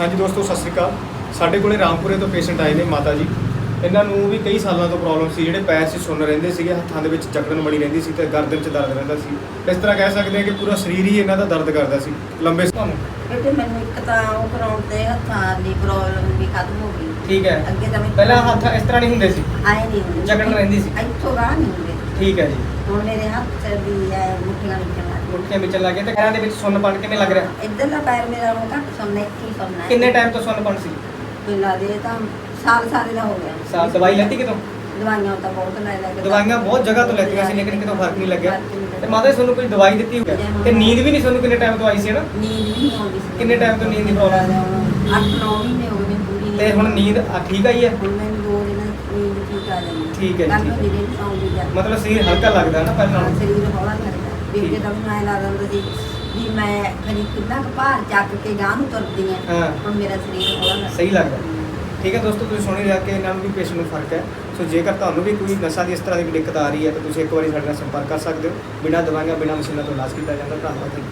ਹਾਂਜੀ ਦੋਸਤੋ ਸਤਿ ਸ਼੍ਰੀ ਅਕਾਲ। ਸਾਡੇ ਕੋਲੇ ਰਾਮਪੁਰੇ ਤੋਂ ਪੇਸ਼ੈਂਟ ਆਏ ਨੇ ਮਾਤਾ ਜੀ। ਇਹਨਾਂ ਨੂੰ ਵੀ ਕਈ ਸਾਲਾਂ ਤੋਂ ਪ੍ਰੋਬਲਮ ਸੀ ਜਿਹੜੇ ਪੈਰ 'ਚ ਸੁੰਨ ਰਹਿੰਦੇ ਸੀਗੇ ਹੱਥਾਂ ਦੇ ਵਿੱਚ ਜਕੜਨ ਬਣੀ ਰਹਿੰਦੀ ਸੀ ਤੇ ਗਰਦਨ 'ਚ ਦਰਦ ਰਹਿੰਦਾ ਸੀ। ਇਸ ਤਰ੍ਹਾਂ ਕਹਿ ਸਕਦੇ ਹਾਂ ਕਿ ਪੂਰਾ ਸਰੀਰ ਹੀ ਇਹਨਾਂ ਦਾ ਦਰਦ ਕਰਦਾ ਸੀ। ਲੰਬੇ ਤੁਹਾਨੂੰ ਕਿਉਂਕਿ ਮੈਨੂੰ ਇੱਕ ਤਾਂ ਉਹ ਕਰਾਉਣ ਤੇ ਹੱਥਾਂ ਦੀ ਪ੍ਰੋਬਲਮ ਵੀ ਖਤਮ ਹੋ ਗਈ। ਠੀਕ ਹੈ। ਅੱਗੇ ਤਾਂ ਮੈਨੂੰ ਪਹਿਲਾਂ ਹੱਥ ਇਸ ਤਰ੍ਹਾਂ ਨਹੀਂ ਹੁੰਦੇ ਸੀ। ਆਏ ਨਹੀਂ ਹੁੰਦੇ। ਜਕੜਨ ਰਹਿੰਦੀ ਸੀ। ਇੱਥੋਂ ਰਾਹ ਨਹੀਂ ਹੁੰਦੇ। ਠੀਕ ਹੈ ਜੀ। ਹੁਣ ਮੇਰੇ ਹੱਥ 'ਚ ਵੀ ਹੈ ਮੁੱਠੀਆਂ ਵਿੱਚ ਮੁੱਠੀਆਂ ਵਿੱਚ ਲੱਗੇ ਤੇ ਪੈਰਾਂ ਦੇ ਵਿੱਚ ਸੁੰਨਪਣ ਕਿਵੇਂ ਲੱਗ ਰਿਹਾ? ਇੱਧਰਲਾ ਪੈਰ ਮੇਰਾ ਹੁਣ ਘੱਟ ਸੁਣਨਾ ਇੱਕ ਹੀ ਸੁਣਨਾ ਹੈ। ਕਿੰਨੇ ਟਾਈਮ ਤੋਂ ਸੁੰਨਪਣ ਸੀ? ਮੈਨੂੰ ਦੇ ਤਾਂ ਸਾਲ ਸਾਲ ਦਾ ਹੋ ਗਿਆ। ਸਾਲ ਦਵਾਈ ਲੈਤੀ ਕਿਤੋਂ? ਦਵਾਈਆਂ ਤਾਂ ਬਹੁਤ ਲੈ ਲੈ ਕੇ ਦਵਾਈਆਂ ਬਹੁਤ ਜਗ੍ਹਾ ਤੋਂ ਲੈਤੀਆਂ ਸੀ ਲੇਕਿਨ ਕਿਤੋਂ ਫ਼ਰਕ ਨਹੀਂ ਲੱਗਿਆ। ਤੇ ਮਾਤਾ ਜੀ ਤੁਹਾਨੂੰ ਕੋਈ ਦਵਾਈ ਦਿੱਤੀ ਹੋਈ ਹੈ ਤੇ ਨੀਂਦ ਵੀ ਨਹੀਂ ਤੁਹਾਨੂੰ ਕਿੰਨੇ ਟਾਈਮ ਤੋਂ ਆਈ ਸੀ ਨਾ ਨੀਂਦ ਨਹੀਂ ਆਉਂਦੀ ਸੀ। ਕਿੰਨੇ time ਤੋਂ ਨੀਂਦ ਦੀ problem? 8-9 ਮਹੀਨੇ ਹੋ ਗਏ ਪੂਰੀ। ਨੀਂਦ ਤੇ ਹੁਣ ਨੀਂਦ ਆ ਠੀਕ ਆਈ ਹੈ? ਹੁਣ ਮੈਨੂੰ ਦੋ ਦਿਨ ਨੀਂਦ ਠੀਕ ਆ ਜਾਂਦੀ ਠੀਕ ਹੈ ਜੀ, ਹੈ। ਮਤਲਬ ਸਰੀਰ ਹਲਕਾ ਲੱਗਦਾ ਨਾ ਪਹਿਲਾਂ। ਹਾਂ। ਸਰੀਰ ਹੌਲਾ ਲੱਗਦਾ ਬੀਬੀ ਤਾਂ ਮੈਨੂੰ ਐਂ ਲੱਗਦਾ ਹੁੰਦਾ ਸੀ ਵੀ ਮੈਂ ਕਦੀ ਕਿੰਨਾ ਕੁ ਭਾਰ ਚੱਕ ਕੇ ਗਾਂ ਨੂੰ ਤੁਰਦੀ ਹਾਂ ਹਾਂ। ਹੁਣ ਮੇਰਾ ਸਰੀਰ ਲੱਗਦਾ ਸਹੀ ਲੱਗਦਾ ਠੀਕ ਹੈ ਦੋਸਤੋ ਤੁਸੀਂ ਸੁਣੀ ਰਿਹਾ ਕਿ ਇਹਨਾਂ ਨੂੰ ਵੀ ਪੇਸ਼ੈਂਟ ਨੂੰ ਫ਼ਰਕ ਹੈ। ਸੋ ਜੇਕਰ ਤੁਹਾਨੂੰ ਵੀ ਕੋਈ ਨਸ਼ਾ ਦੀ ਇਸ ਤਰ੍ਹਾਂ ਦੀ ਦਿੱਕਤ ਆ ਰਹੀ ਹੈ ਤਾਂ ਤੁਸੀਂ ਇੱਕ ਵਾਰੀ ਸਾਡੇ ਨਾਲ ਸੰਪਰਕ ਕਰ ਸਕਦੇ ਹੋ। ਬਿਨਾਂ ਦਵਾਈਆਂ ਬਿਨਾਂ ਮਸ਼ੀਨਾਂ ਤੋਂ ਇਲਾਜ ਕੀਤਾ ਜਾਂਦਾ। ਧੰਨਵਾਦ ਜੀ।